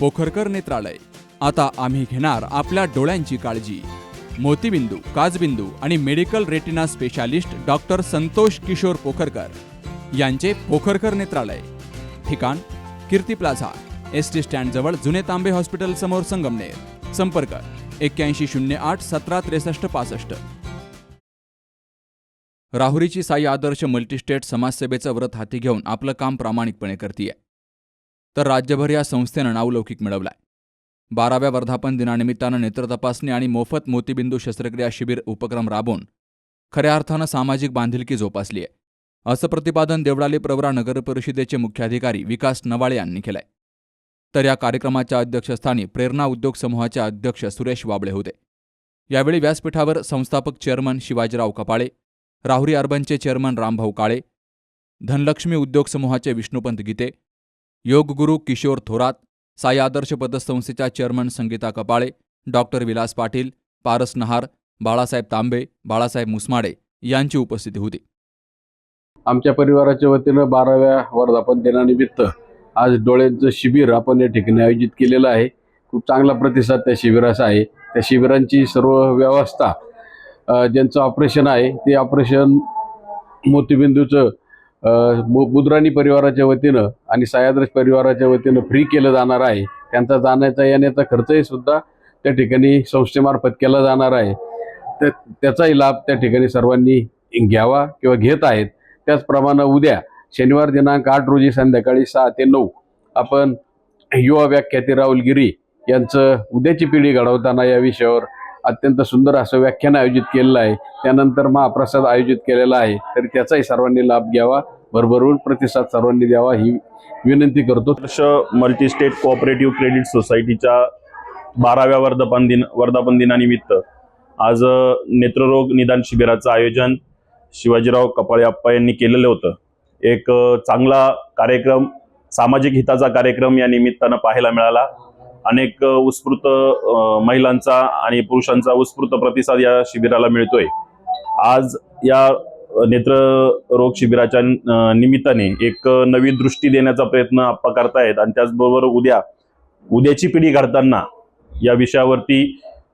पोखरकर नेत्रालय. आता आम्ही घेणार आपल्या डोळ्यांची काळजी. मोतीबिंदू काजबिंदू आणि medical retina specialist doctor Santosh Kishor Pokharkar यांचे पोखरकर नेत्रालय. ठिकाण कीर्ती प्लाझा एस टी स्टँडजवळ जुने तांबे हॉस्पिटल समोर संगमनेर. संपर्क एक्क्याऐंशी शून्य आठ सतरा त्रेसष्ट पासष्ट. राहुरीची साई आदर्श मल्टीस्टेट समाजसेवेचं व्रत हाती घेऊन आपलं काम प्रामाणिकपणे करतीये. तर राज्यभर या संस्थेनं नावलौकिक मिळवलाय. बाराव्या वर्धापन दिनानिमित्तानं नेत्र तपासणी आणि मोफत मोतीबिंदू शस्त्रक्रिया शिबिर उपक्रम राबवून खऱ्या अर्थानं सामाजिक बांधिलकी जोपासली आहे असं प्रतिपादन देवळाली प्रवरा नगरपरिषदेचे मुख्याधिकारी विकास नवाळे यांनी केलंय. तर या कार्यक्रमाच्या अध्यक्षस्थानी प्रेरणा उद्योग समूहाचे अध्यक्ष सुरेश वाबळे होते. यावेळी व्यासपीठावर संस्थापक चेअरमन शिवाजीराव कपाळे राहुरी अर्बनचे चेअरमन रामभाऊ काळे धनलक्ष्मी उद्योग समूहाचे विष्णुपंत गीते योगगुरू किशोर थोरात साई आदर्श पतसंस्थेच्या चेअरमन संगीता कपाळे डॉक्टर विलास पाटील पारस नहार बाळासाहेब तांबे बाळासाहेब मुसमाडे यांची उपस्थिती होती. आमच्या परिवाराच्या वतीनं बाराव्या वर्धापन दिनानिमित्त आज डोळ्यांचं शिबिर आपण या ठिकाणी आयोजित केलेलं आहे. खूप चांगला प्रतिसाद त्या शिबिराचा आहे. त्या शिबिरांची सर्व व्यवस्था ज्यांचं ऑपरेशन आहे ते ऑपरेशन मोतीबिंदूचं बुद्राणी परिवाराच्या वतीनं आणि सह्याद्रश परिवाराच्या वतीनं फ्री केलं जाणार आहे. त्यांचा जाण्याचा येण्याचा खर्चही सुद्धा त्या ठिकाणी संस्थेमार्फत केला जाणार आहे. तर त्याचाही लाभ त्या ठिकाणी सर्वांनी घ्यावा किंवा घेत आहेत. त्याचप्रमाणे उद्या शनिवार दिनांक आठ रोजी संध्याकाळी सहा ते नऊ आपण युवा व्याख्याते राहुल गिरी यांचं उद्याची पिढी घडवताना या विषयावर अत्यंत सुंदर असं व्याख्यान आयोजित केलेलं आहे. त्यानंतर महाप्रसाद आयोजित केलेला आहे. तरी त्याचाही सर्वांनी लाभ घ्यावा. भरभरून प्रतिसाद सर्वांनी द्यावा ही विनंती करतो. मल्टी स्टेट कोऑपरेटिव्ह क्रेडिट सोसायटीच्या बाराव्या वर्धापन दिन वर्धापन दिनानिमित्त आज नेत्ररोग निदान शिबिराचं आयोजन शिवाजीराव कपाळे आप्पा यांनी केलेलं होतं. एक चांगला कार्यक्रम सामाजिक हिताचा कार्यक्रम या निमित्तानं पाहायला मिळाला. अनेक उत्स्फूर्त महिलांचा आणि पुरुषांचा उत्स्फूर्त प्रतिसाद या शिबिराला मिळतोय. आज या नेत्र रोग शिबिराच्या निमित्ताने एक नवी दृष्टी देण्याचा प्रयत्न आप्पा करतायत आणि त्याचबरोबर उद्या उद्याची पिढी घडताना या विषयावरती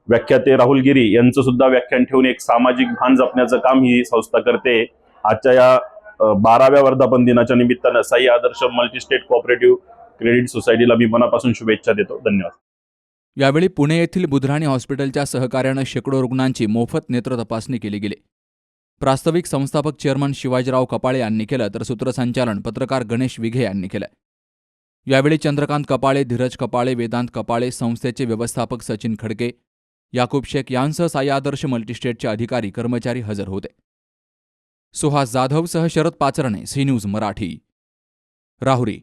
व्याख्याते राहुल गिरी यांचं सुद्धा व्याख्यान ठेवून एक सामाजिक भान जपण्याचं काम ही संस्था करते. आजच्या या बाराव्या वर्धापन दिनाच्या निमित्तानं Sai Adarsh multistate cooperative credit सोसायटीला मी मनापासून शुभेच्छा देतो. धन्यवाद. यावेळी पुणे येथील बुधराणी हॉस्पिटलच्या सहकार्यानं शेकडो रुग्णांची मोफत नेत्र तपासणी केली गेली. प्रास्ताविक संस्थापक चेअरमन शिवाजीराव कपाळे यांनी केलं तर सूत्रसंचालन पत्रकार गणेश विघे यांनी केलं. यावेळी चंद्रकांत कपाळे धीरज कपाळे वेदांत कपाळे संस्थेचे व्यवस्थापक सचिन खडके याकूब शेख यांसह साई आदर्श मल्टीस्टेटचे अधिकारी कर्मचारी हजर होते. सुहास जाधवसह शरद पाचरणे सी न्यूज मराठी. राहुरी.